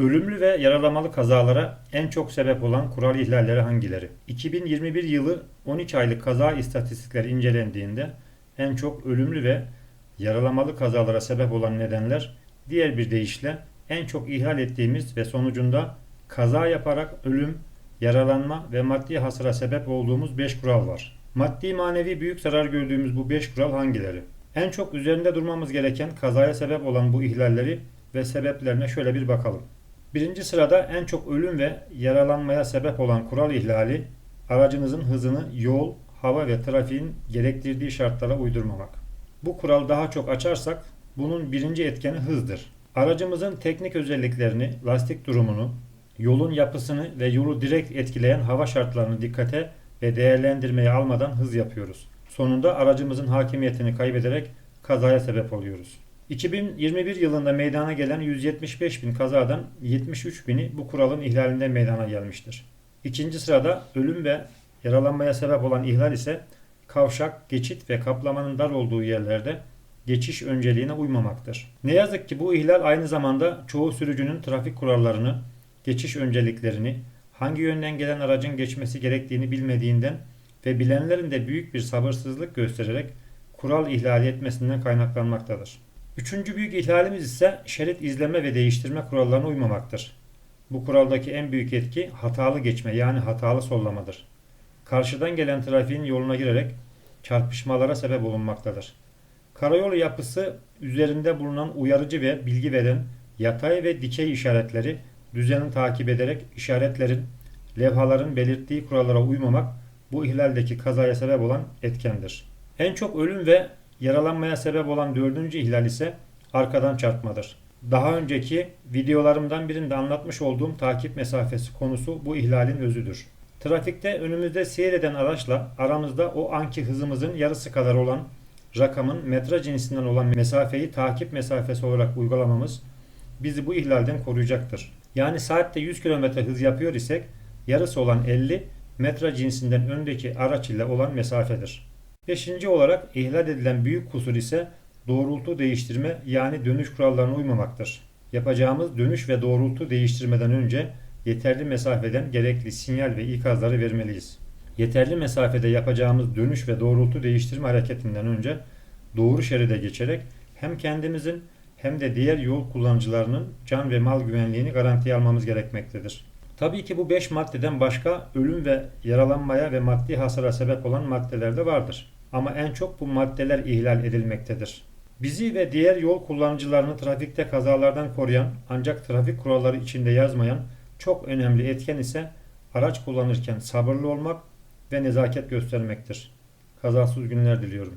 Ölümlü ve yaralamalı kazalara en çok sebep olan kural ihlalleri hangileri? 2021 yılı 12 aylık kaza istatistikleri incelendiğinde en çok ölümlü ve yaralamalı kazalara sebep olan nedenler diğer bir deyişle en çok ihlal ettiğimiz ve sonucunda kaza yaparak ölüm, yaralanma ve maddi hasara sebep olduğumuz 5 kural var. Maddi manevi büyük zarar gördüğümüz bu 5 kural hangileri? En çok üzerinde durmamız gereken kazaya sebep olan bu ihlalleri ve sebeplerine şöyle bir bakalım. Birinci sırada en çok ölüm ve yaralanmaya sebep olan kural ihlali, aracınızın hızını yol, hava ve trafiğin gerektirdiği şartlara uydurmamak. Bu kural daha çok açarsak bunun birinci etkeni hızdır. Aracımızın teknik özelliklerini, lastik durumunu, yolun yapısını ve yolu direkt etkileyen hava şartlarını dikkate ve değerlendirmeye almadan hız yapıyoruz. Sonunda aracımızın hakimiyetini kaybederek kazaya sebep oluyoruz. 2021 yılında meydana gelen 175 bin kazadan 73 bini bu kuralın ihlalinde meydana gelmiştir. İkinci sırada ölüm ve yaralanmaya sebep olan ihlal ise kavşak, geçit ve kaplamanın dar olduğu yerlerde geçiş önceliğine uymamaktır. Ne yazık ki bu ihlal aynı zamanda çoğu sürücünün trafik kurallarını, geçiş önceliklerini, hangi yönden gelen aracın geçmesi gerektiğini bilmediğinden ve bilenlerin de büyük bir sabırsızlık göstererek kural ihlali etmesinden kaynaklanmaktadır. Üçüncü büyük ihlalimiz ise şerit izleme ve değiştirme kurallarına uymamaktır. Bu kuraldaki en büyük etki hatalı geçme yani hatalı sollamadır. Karşıdan gelen trafiğin yoluna girerek çarpışmalara sebep olunmaktadır. Karayolu yapısı üzerinde bulunan uyarıcı ve bilgi veren yatay ve dikey işaretleri düzeni takip ederek işaretlerin, levhaların belirttiği kurallara uymamak bu ihlaldeki kazaya sebep olan etkendir. En çok ölüm ve yaralanmaya sebep olan dördüncü ihlal ise arkadan çarpmadır. Daha önceki videolarımdan birinde anlatmış olduğum takip mesafesi konusu bu ihlalin özüdür. Trafikte önümüzde seyreden araçla aramızda o anki hızımızın yarısı kadar olan rakamın metre cinsinden olan mesafeyi takip mesafesi olarak uygulamamız bizi bu ihlalden koruyacaktır. Yani saatte 100 km hız yapıyor isek yarısı olan 50 metre cinsinden öndeki araç ile olan mesafedir. Beşinci olarak ihlal edilen büyük kusur ise doğrultu değiştirme yani dönüş kurallarına uymamaktır. Yapacağımız dönüş ve doğrultu değiştirmeden önce yeterli mesafeden gerekli sinyal ve ikazları vermeliyiz. Yeterli mesafede yapacağımız dönüş ve doğrultu değiştirme hareketinden önce doğru şeride geçerek hem kendimizin hem de diğer yol kullanıcılarının can ve mal güvenliğini garantiye almamız gerekmektedir. Tabii ki bu 5 maddeden başka ölüm ve yaralanmaya ve maddi hasara sebep olan maddeler de vardır. Ama en çok bu maddeler ihlal edilmektedir. Bizi ve diğer yol kullanıcılarını trafikte kazalardan koruyan ancak trafik kuralları içinde yazmayan çok önemli etken ise araç kullanırken sabırlı olmak ve nezaket göstermektir. Kazasız günler diliyorum.